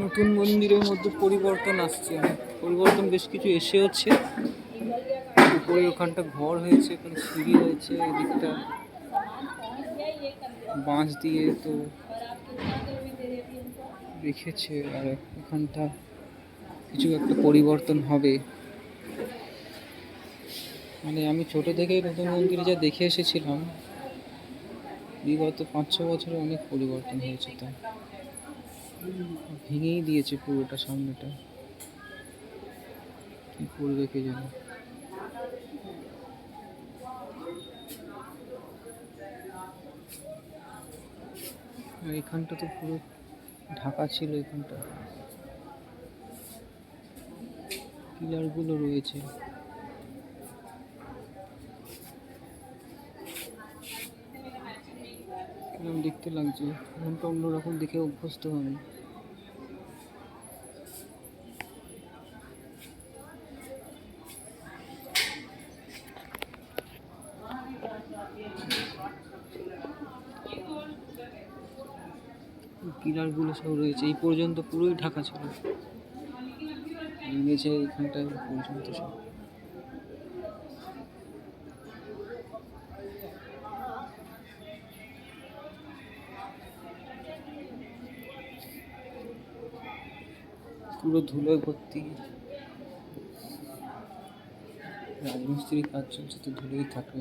নতুন মন্দিরের মধ্যে পরিবর্তন আসছে পরিবর্তন, বেশ কিছু এসে হচ্ছে। উপরে ওখানটা ঘর হয়েছে ওখানে সিঁড়ি হয়েছে এদিকটা বাঁশ দিয়ে তো রেখেছে, আর এখানটা কিছু একটা পরিবর্তন হবে। মানে আমি ছোট থেকেই নতুন মন্দিরে যা দেখে এসেছিলাম, বিগত পাঁচ ছ বছরে অনেক পরিবর্তন হয়েছে তাই ভেঙেই দিয়েছে পুরোটা সামনেটা। কি করবে কে জানে? আর এখানটা তো পুরো ঢাকা ছিল এখানটা। পিলারগুলো রয়েছে। কেমন দেখতে লাগছে। এখানটা অন্যরকম দেখে অভ্যস্ত আমি। পিলারগুলো সব রয়েছে। এই পর্যন্ত পুরোই ঢাকা ছিল। ভেঙেছে এইখানটায় পর্যন্ত সব। পুরো ধুলোয় ভর্তি। রাজমিস্ত্রির কাজ চলছে তো ধুলোই থাকবে